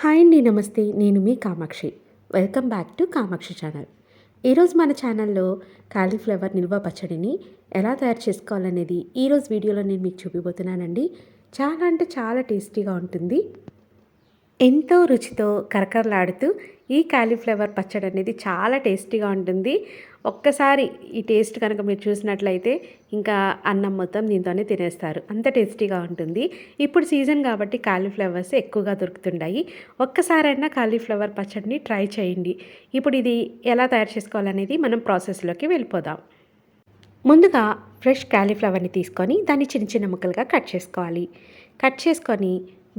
Hi అండి నమస్తే. నేను మీ Kamakshi. Welcome back to Kamakshi channel. ఈరోజు మన ఛానల్లో కాలీఫ్లవర్ నిల్వ పచ్చడిని ఎలా తయారు చేసుకోవాలనేది ఈరోజు వీడియోలో నేను మీకు చూపిపోతున్నానండి చాలా అంటే చాలా టేస్టీగా ఉంటుంది. ఎంతో రుచితో కరకరలాడుతూ ఈ కాలీఫ్లవర్ పచ్చడి అనేది చాలా టేస్టీగా ఉంటుంది. ఒక్కసారి ఈ టేస్ట్ కనుక మీరు చూసినట్లయితే ఇంకా అన్నం మొత్తం దీంతోనే తినేస్తారు. అంత టేస్టీగా ఉంటుంది. ఇప్పుడు సీజన్ కాబట్టి కాలీఫ్లవర్స్ ఎక్కువగా దొరుకుతుంటాయి. ఒక్కసారైనా కాలీఫ్లవర్ పచ్చడిని ట్రై చేయండి. ఇప్పుడు ఇది ఎలా తయారు చేసుకోవాలనేది మనం ప్రాసెస్లోకి వెళ్ళిపోదాం. ముందుగా ఫ్రెష్ కాలీఫ్లవర్ని తీసుకొని దాన్ని చిన్న చిన్న ముక్కలుగా కట్ చేసుకోవాలి. కట్ చేసుకొని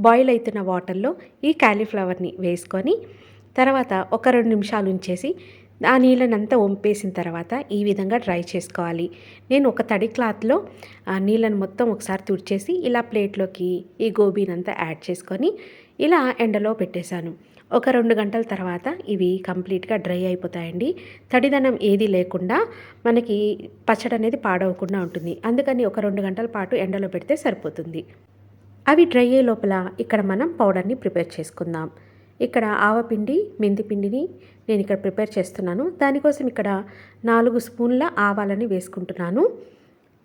బాయిల్ అవుతున్న వాటర్లో ఈ క్యాలీఫ్లవర్ని వేసుకొని తర్వాత ఒక రెండు నిమిషాలు ఉంచేసి ఆ నీళ్ళనంతా వంపేసిన తర్వాత ఈ విధంగా డ్రై చేసుకోవాలి. నేను ఒక తడి క్లాత్లో ఆ నీళ్ళని మొత్తం ఒకసారి తుడిచేసి ఇలా ప్లేట్లోకి ఈ గోబీనంతా యాడ్ చేసుకొని ఇలా ఎండలో పెట్టేశాను. ఒక రెండు గంటల తర్వాత ఇవి కంప్లీట్గా డ్రై అయిపోతాయండి. తడిదనం ఏది లేకుండా మనకి పచ్చడి అనేది పాడవకుండా ఉంటుంది. అందుకని ఒక రెండు గంటల పాటు ఎండలో పెడితే సరిపోతుంది. అవి డ్రై అయ్యే లోపల ఇక్కడ మనం పౌడర్ని ప్రిపేర్ చేసుకుందాం. ఇక్కడ ఆవపిండి మెంతిపిండిని నేను ఇక్కడ ప్రిపేర్ చేస్తున్నాను. దానికోసం ఇక్కడ నాలుగు స్పూన్ల ఆవాలని వేసుకుంటున్నాను.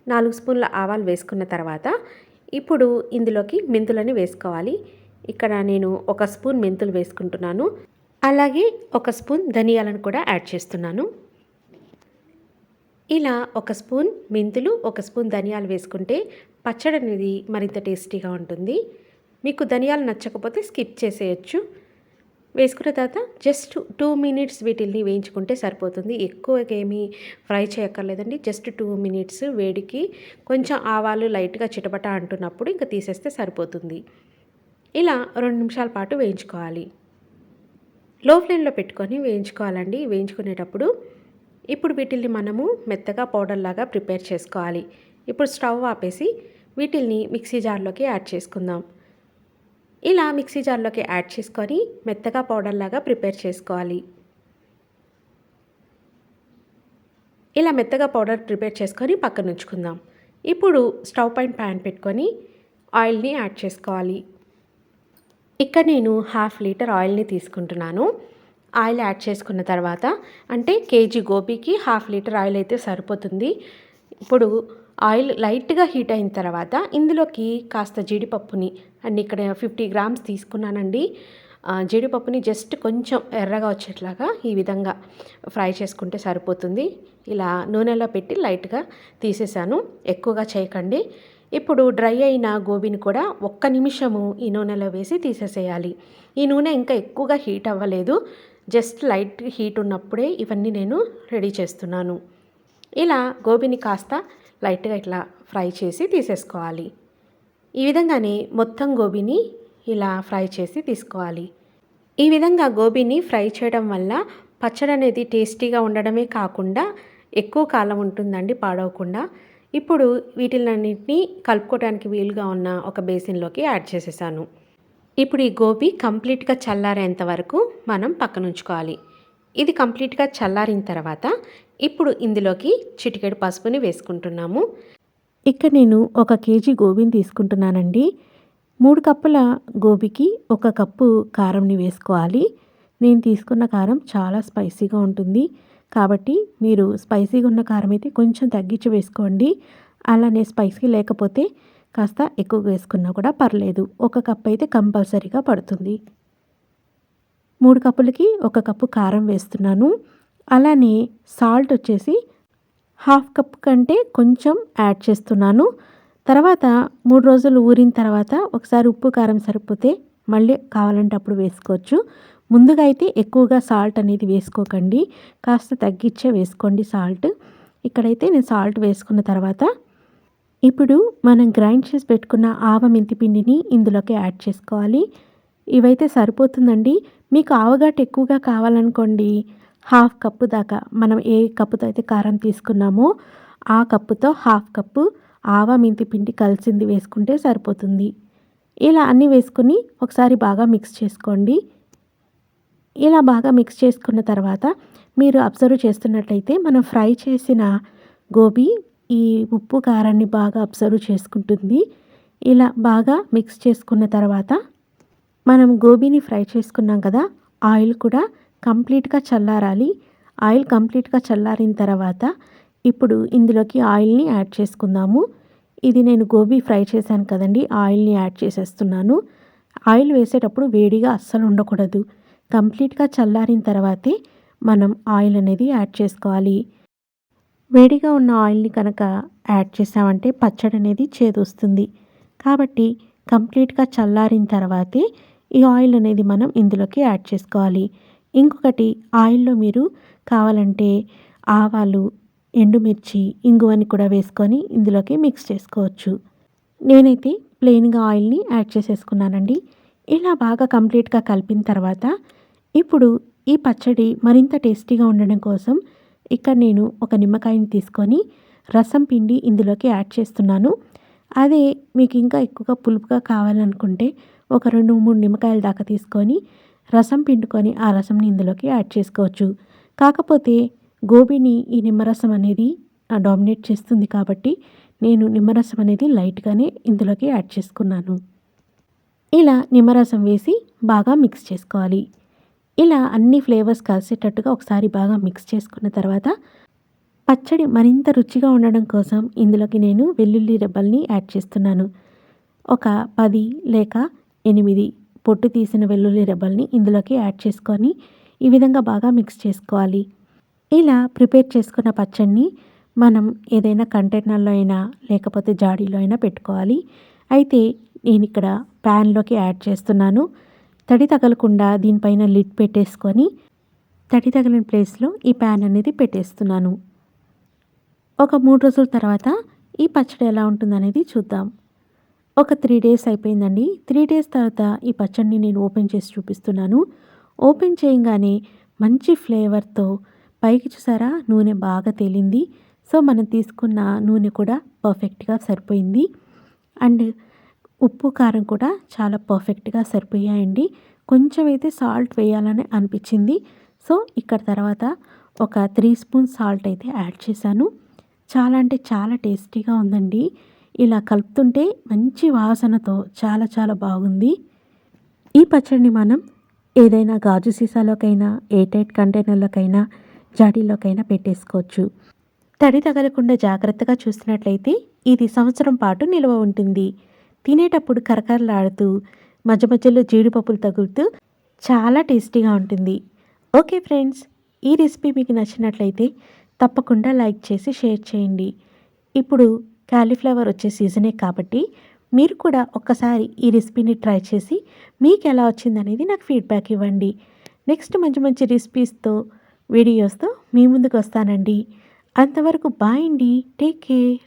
నాలుగు స్పూన్ల ఆవాలు వేసుకున్న తర్వాత ఇప్పుడు ఇందులోకి మెంతులని వేసుకోవాలి. ఇక్కడ నేను ఒక స్పూన్ మెంతులు వేసుకుంటున్నాను. అలాగే ఒక స్పూన్ ధనియాలను కూడా యాడ్ చేస్తున్నాను. ఇలా ఒక స్పూన్ మెంతులు ఒక స్పూన్ ధనియాలు వేసుకుంటే పచ్చడి అనేది మరింత టేస్టీగా ఉంటుంది. మీకు ధనియాలు నచ్చకపోతే స్కిప్ చేసేయచ్చు. వేసుకున్న తర్వాత జస్ట్ టూ మినిట్స్ వీటిల్ని వేయించుకుంటే సరిపోతుంది. ఎక్కువగా ఏమీ ఫ్రై చేయక్కర్లేదండి. జస్ట్ టూ మినిట్స్ వేడికి కొంచెం ఆవాలు లైట్గా చిటపట అంటున్నప్పుడు ఇంకా తీసేస్తే సరిపోతుంది. ఇలా రెండు నిమిషాల పాటు వేయించుకోవాలి. లో ఫ్లేమ్లో పెట్టుకొని వేయించుకోవాలండి. వేయించుకునేటప్పుడు ఇప్పుడు వీటిల్ని మనము మెత్తగా పౌడర్ లాగా ప్రిపేర్ చేసుకోవాలి. ఇప్పుడు స్టవ్ ఆపేసి వీటిల్ని మిక్సీ జార్లోకి యాడ్ చేసుకుందాం. ఇలా మిక్సీ జార్లోకి యాడ్ చేసుకొని మెత్తగా పౌడర్ లాగా ప్రిపేర్ చేసుకోవాలి. ఇలా మెత్తగా పౌడర్ ప్రిపేర్ చేసుకొని పక్కన ఉంచుకుందాం. ఇప్పుడు స్టవ్ పైన ప్యాన్ పెట్టుకొని ఆయిల్ని యాడ్ చేసుకోవాలి. ఇక్కడ నేను హాఫ్ లీటర్ ఆయిల్ని తీసుకుంటున్నాను. ఆయిల్ యాడ్ చేసుకున్న తర్వాత అంటే కేజీ గోబీకి హాఫ్ లీటర్ ఆయిల్ అయితే సరిపోతుంది. ఇప్పుడు ఆయిల్ లైట్గా హీట్ అయిన తర్వాత ఇందులోకి కాస్త జీడిపప్పుని అండ్ ఇక్కడ ఫిఫ్టీ గ్రామ్స్ తీసుకున్నానండి. జీడిపప్పుని జస్ట్ కొంచెం ఎర్రగా వచ్చేట్లాగా ఈ విధంగా ఫ్రై చేసుకుంటే సరిపోతుంది. ఇలా నూనెలో పెట్టి లైట్గా తీసేసాను. ఎక్కువగా చేయకండి. ఇప్పుడు డ్రై అయిన గోబీని కూడా ఒక్క నిమిషము ఈ నూనెలో వేసి తీసేసేయాలి. ఈ నూనె ఇంకా ఎక్కువగా హీట్ అవ్వలేదు. జస్ట్ లైట్ హీట్ ఉన్నప్పుడే ఇవన్నీ నేను రెడీ చేస్తున్నాను. ఇలా గోబీని కాస్త లైట్గా ఇట్లా ఫ్రై చేసి తీసేసుకోవాలి. ఈ విధంగానే మొత్తం గోబీని ఇలా ఫ్రై చేసి తీసుకోవాలి. ఈ విధంగా గోబీని ఫ్రై చేయడం వల్ల పచ్చడి అనేది టేస్టీగా ఉండడమే కాకుండా ఎక్కువ కాలం ఉంటుందండి పాడవకుండా. ఇప్పుడు వీటిలన్నింటినీ కలుపుకోవడానికి వీలుగా ఉన్న ఒక బేసిన్లోకి యాడ్ చేసేసాను. ఇప్పుడు ఈ గోబీ కంప్లీట్గా చల్లారేంత వరకు మనం పక్కనుంచుకోవాలి. ఇది కంప్లీట్గా చల్లారిన తర్వాత ఇప్పుడు ఇందులోకి చిటికెడు పసుపుని వేసుకుంటున్నాము. ఇక్కడ నేను ఒక కేజీ గోబీని తీసుకుంటున్నానండి. మూడు కప్పుల గోబీకి ఒక కప్పు కారంని వేసుకోవాలి. నేను తీసుకున్న కారం చాలా స్పైసీగా ఉంటుంది. కాబట్టి మీరు స్పైసీగా ఉన్న కారం అయితే కొంచెం తగ్గించి వేసుకోండి. అలానే స్పైసీ లేకపోతే కాస్త ఎక్కువ వేసుకున్నా కూడా పర్లేదు. ఒక కప్ అయితే కంపల్సరీగా పడుతుంది. మూడు కప్పులకి ఒక కప్పు కారం వేస్తున్నాను. అలానే సాల్ట్ వచ్చేసి హాఫ్ కప్ కంటే కొంచెం యాడ్ చేస్తున్నాను. తర్వాత మూడు రోజులు ఊరిన తర్వాత ఒకసారి ఉప్పు కారం సరిపోతే మళ్ళీ కావాలంటే అప్పుడు వేసుకోవచ్చు. ముందుగా అయితే ఎక్కువగా సాల్ట్ అనేది వేసుకోకండి. కాస్త తగ్గించే వేసుకోండి సాల్ట్. ఇక్కడైతే నేను సాల్ట్ వేసుకున్న తర్వాత ఇప్పుడు మనం గ్రైండ్ చేసి పెట్టుకున్న ఆవ మెంతి పిండిని ఇందులోకి యాడ్ చేసుకోవాలి. ఇవైతే సరిపోతుందండి. మీకు ఆవగాటు ఎక్కువగా కావాలనుకోండి హాఫ్ కప్పు దాకా మనం ఏ కప్పుతో అయితే కారం తీసుకున్నామో ఆ కప్పుతో హాఫ్ కప్పు ఆవ మెంతి పిండి కలిసింది వేసుకుంటే సరిపోతుంది. ఇలా అన్నీ వేసుకుని ఒకసారి బాగా మిక్స్ చేసుకోండి. ఇలా బాగా మిక్స్ చేసుకున్న తర్వాత మీరు అబ్జర్వ్ చేస్తున్నట్లయితే మనం ఫ్రై చేసిన గోబీ ఈ ఉప్పు కారాన్ని బాగా అబ్జర్వ్ చేసుకుంటుంది. ఇలా బాగా మిక్స్ చేసుకున్న తర్వాత మనం గోబీని ఫ్రై చేసుకున్నాం కదా ఆయిల్ కూడా కంప్లీట్గా చల్లారాలి. ఆయిల్ కంప్లీట్గా చల్లారిన తర్వాత ఇప్పుడు ఇందులోకి ఆయిల్ని యాడ్ చేసుకుందాము. ఇది నేను గోబీ ఫ్రై చేశాను కదండి ఆయిల్ని యాడ్ చేసేస్తున్నాను. ఆయిల్ వేసేటప్పుడు వేడిగా అస్సలు ఉండకూడదు. కంప్లీట్గా చల్లారిన తర్వాతే మనం ఆయిల్ అనేది యాడ్ చేసుకోవాలి. వేడిగా ఉన్న ఆయిల్ని కనుక యాడ్ చేసామంటే పచ్చడి అనేది చేదొస్తుంది. కాబట్టి కంప్లీట్గా చల్లారిన తర్వాతే ఈ ఆయిల్ అనేది మనం ఇందులోకి యాడ్ చేసుకోవాలి. ఇంకొకటి ఆయిల్లో మీరు కావాలంటే ఆవాలు ఎండుమిర్చి ఇంగువని కూడా వేసుకొని ఇందులోకి మిక్స్ చేసుకోవచ్చు. నేనైతే ప్లెయిన్గా ఆయిల్ని యాడ్ చేసేసుకున్నానండి. ఇలా బాగా కంప్లీట్గా కలిపిన తర్వాత ఇప్పుడు ఈ పచ్చడి మరింత టేస్టీగా ఉండడం కోసం ఇక్కడ నేను ఒక నిమ్మకాయని తీసుకొని రసం పిండి ఇందులోకి యాడ్ చేస్తున్నాను. అదే మీకు ఇంకా ఎక్కువగా పులుపుగా కావాలనుకుంటే ఒక రెండు మూడు నిమ్మకాయల దాకా తీసుకొని రసం పిండుకొని ఆ రసంని ఇందులోకి యాడ్ చేసుకోవచ్చు. కాకపోతే గోబీని ఈ నిమ్మరసం అనేది డామినేట్ చేస్తుంది కాబట్టి నేను నిమ్మరసం అనేది లైట్గానే ఇందులోకి యాడ్ చేసుకున్నాను. ఇలా నిమ్మరసం వేసి బాగా మిక్స్ చేసుకోవాలి. ఇలా అన్ని ఫ్లేవర్స్ కలిసేటట్టుగా ఒకసారి బాగా మిక్స్ చేసుకున్న తర్వాత పచ్చడి మరింత రుచిగా ఉండడం కోసం ఇందులోకి నేను వెల్లుల్లి రెబ్బల్ని యాడ్ చేస్తున్నాను. ఒక పది లేక ఎనిమిది పొట్టు తీసిన వెల్లుల్లి రెబ్బల్ని ఇందులోకి యాడ్ చేసుకొని ఈ విధంగా బాగా మిక్స్ చేసుకోవాలి. ఇలా ప్రిపేర్ చేసుకున్న పచ్చడిని మనం ఏదైనా కంటైనర్లో అయినా లేకపోతే జాడీలో అయినా పెట్టుకోవాలి. అయితే నేను ఇక్కడ ప్యాన్లోకి యాడ్ చేస్తున్నాను. తడి తగలకుండా దీనిపైన లిడ్ పెట్టేసుకొని తడి తగిలిన ప్లేస్లో ఈ ప్యాన్ అనేది పెట్టేస్తున్నాను. ఒక మూడు రోజుల తర్వాత ఈ పచ్చడి ఎలా ఉంటుందనేది చూద్దాం. ఒక త్రీ డేస్ అయిపోయిందండి. త్రీ డేస్ తర్వాత ఈ పచ్చడిని నేను ఓపెన్ చేసి చూపిస్తున్నాను. ఓపెన్ చేయగానే మంచి ఫ్లేవర్తో పైకి చూసారా? నూనె బాగా తేలింది. సో మనం తీసుకున్న నూనె కూడా పర్ఫెక్ట్గా సరిపోయింది. అండ్ ఉప్పు కారం కూడా చాలా పర్ఫెక్ట్గా సరిపోయాయండి. కొంచెం అయితే సాల్ట్ వేయాలని అనిపించింది. సో ఇక్కడ తర్వాత ఒక త్రీ స్పూన్ సాల్ట్ అయితే యాడ్ చేశాను. చాలా అంటే చాలా టేస్టీగా ఉందండి. ఇలా కలుపుతుంటే మంచి వాసనతో చాలా చాలా బాగుంది. ఈ పచ్చడిని మనం ఏదైనా గాజు సీసాలోకైనా ఎయిటైట్ కంటైనర్లోకైనా జాడీలోకైనా పెట్టేసుకోవచ్చు. తడి తగలకుండా జాగ్రత్తగా చూసినట్లయితే ఇది సంవత్సరం పాటు నిల్వ ఉంటుంది. తినేటప్పుడు కరకరలాడుతూ మధ్య మధ్యలో జీడిపప్పులు తగులుతూ చాలా టేస్టీగా ఉంటుంది. ఓకే ఫ్రెండ్స్ ఈ రెసిపీ మీకు నచ్చినట్లయితే తప్పకుండా లైక్ చేసి షేర్ చేయండి. ఇప్పుడు క్యాలీఫ్లవర్ వచ్చే సీజనే కాబట్టి మీరు కూడా ఒక్కసారి ఈ రెసిపీని ట్రై చేసి మీకు ఎలా వచ్చిందనేది నాకు ఫీడ్బ్యాక్ ఇవ్వండి. నెక్స్ట్ మంచి మంచి రెసిపీస్తో వీడియోస్తో మీ ముందుకు వస్తానండి. అంతవరకు బాయ్ అండి. Take care.